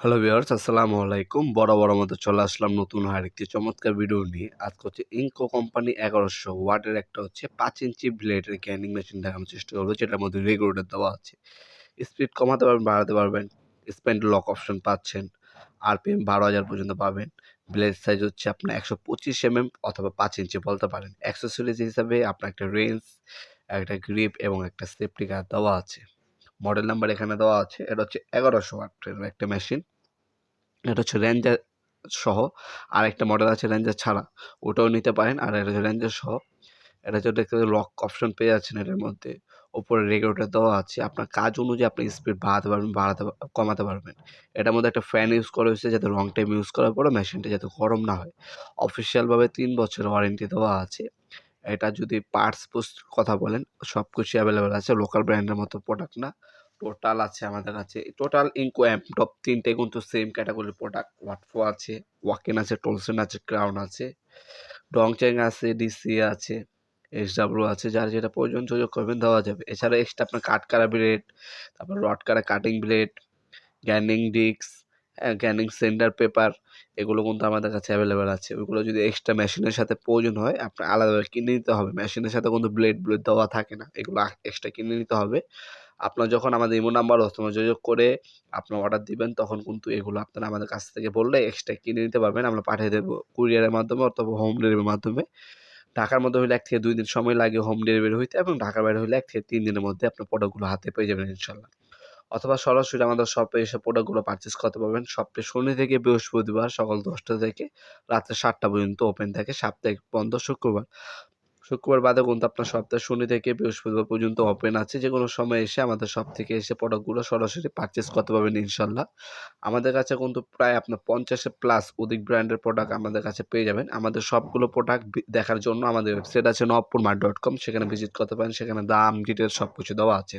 Hello viewers আসসালামু আলাইকুম। বড় বড় মতো চলে আসলাম নতুন আরেকটি চমৎকার ভিডিও নিয়ে। আজকে হচ্ছে ইনকো কোম্পানি এগারোশো ওয়াটের একটা হচ্ছে পাঁচ ইঞ্চি ব্লেডের ক্যানিং মেশিন দেখানোর চেষ্টা করব, যেটার মধ্যে রেগুলেটর দেওয়া আছে। স্পিড কমাতে পারবেন, বাড়াতে পারবেন স্পেন্ড লক অপশন পাচ্ছেন আরপিএম বারো হাজার পর্যন্ত পাবেন। ব্লেড সাইজ হচ্ছে আপনার একশো পঁচিশ এমএম অথবা পাঁচ ইঞ্চি বলতে পারেন। অ্যাক্সেসরিজ হিসাবে আপনার একটা রেঞ্জ একটা গ্রিপ এবং একটা সেফটি গার্ড দেওয়া আছে। মডেল নাম্বার এখানে দেওয়া আছে। এটা হচ্ছে এগারোশো ওয়াটের একটা মেশিন এটা হচ্ছে রেঞ্জার সহ আর একটা মডেল আছে রেঞ্জার ছাড়া। ওটাও নিতে পারেন। আর এটা হচ্ছে রেঞ্জার সহ। এটা হচ্ছে দেখতে লক অপশন পেয়ে যাচ্ছেন এটার মধ্যে। ওপরে রেগুলেটর দেওয়া আছে। আপনার কাজ অনুযায়ী আপনি স্পিড বাড়াতে পারবেন, বাড়াতে কমাতে পারবেন। এটার মধ্যে একটা ফ্যান ইউজ করা হয়েছে যাতে লং টাইম ইউজ করার পরে মেশিনটা যাতে গরম না হয়। অফিসিয়ালভাবে তিন বছর ওয়ারেন্টি দেওয়া আছে। এটা যদি পার্টস পোস্ট কথা বলেন সব কিছু অ্যাভেলেবেল আছে লোকাল ব্র্যান্ডের মতো প্রোডাক্ট না। টোটাল আছে, আমাদের কাছে টোটাল ইনকো অ্যাম্প টপ তিনটে কিন্তু সেম ক্যাটাগরির প্রোডাক্ট ওয়াটফো আছে ওয়াকেন আছে টোলসেন আছে ক্রাউন আছে ডংচ্যাং আছে ডিসি আছে এস ডাব্লিউ আছে, যার যেটা প্রয়োজন যোগাযোগ করবেন দেওয়া যাবে। এছাড়া এক্সট্রা আপনার কাট কাটা ব্লেড তারপর রড কাটা cutting blade গ্যানিং disk গ্যানিং centre paper এগুলো কিন্তু আমাদের কাছে অ্যাভেলেবেল আছে। ওইগুলো যদি এক্সট্রা মেশিনের সাথে প্রয়োজন হয়, আপনার আলাদাভাবে কিনে নিতে হবে। মেশিনের সাথে কিন্তু ব্লেড ব্লেড দেওয়া থাকে না। এগুলো এক্সট্রা কিনে নিতে হবে। আপনার যখন আমাদের ইমো নাম্বার অথবা যোগাযোগ করে আপনার অর্ডার দিবেন, তখন কিন্তু এগুলো আপনারা আমাদের কাছ থেকে বললে এক্সট্রা কিনে নিতে পারবেন। আমরা পাঠিয়ে দেবো কুরিয়ারের মাধ্যমে অথবা হোম ডেলিভারির মাধ্যমে। ঢাকার মধ্যে হলে এক থেকে দুই দিন সময় লাগে হোম ডেলিভারি হইতে এবং ঢাকার বাইরে হলে এক থেকে তিন দিনের মধ্যে আপনার প্রোডাক্টগুলো হাতে পেয়ে যাবেন ইনশাল্লাহ অথবা সরাসরি আমাদের শপে এসে প্রোডাক্টগুলো পারচেস করতে পারবেন। শপটি শনি থেকে বৃহস্পতিবার সকাল দশটা থেকে রাত্রে সাতটা পর্যন্ত ওপেন থাকে। সাপ্তাহিক বন্ধ শুক্রবার। শুক্রবার বাদে কিন্তু আপনার সপ্তাহে শনি থেকে বৃহস্পতিবার পর্যন্ত ওপেন আছে। যে কোনো সময় এসে আমাদের শপ থেকে এসে প্রোডাক্টগুলো সরাসরি পারচেস করতে পারবেন ইনশাল্লাহ। আমাদের কাছে কিন্তু প্রায় আপনার পঞ্চাশে প্লাস অধিক ব্র্যান্ডের প্রোডাক্ট আমাদের কাছে পেয়ে যাবেন। আমাদের সবগুলো প্রোডাক্ট দেখার জন্য আমাদের ওয়েবসাইট আছে নবপুর মার্ট ডট কম সেখানে ভিজিট করতে পারেন। সেখানে দাম ডিটেলস সব কিছু দেওয়া আছে।